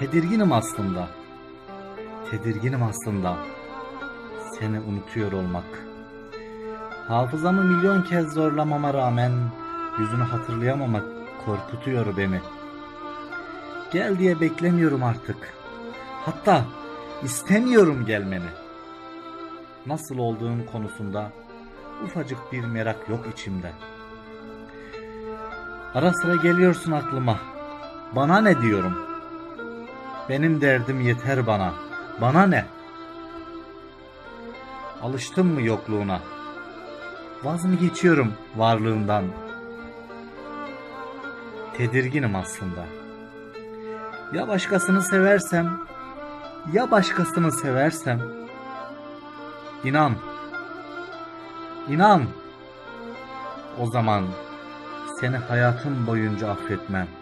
Tedirginim aslında. Tedirginim aslında. Seni unutuyor olmak. Hafızamı milyon kez zorlamama rağmen yüzünü hatırlayamamak korkutuyor beni. Gel diye beklemiyorum artık. Hatta istemiyorum gelmeni. Nasıl olduğun konusunda ufacık bir merak yok içimde. Ara sıra geliyorsun aklıma. Bana ne diyorum? Benim derdim yeter bana. Bana ne? Alıştım mı yokluğuna? Vaz mı geçiyorum varlığından? Tedirginim aslında. Ya başkasını seversem, ya başkasını seversem, inan, inan, o zaman seni hayatım boyunca affetmem.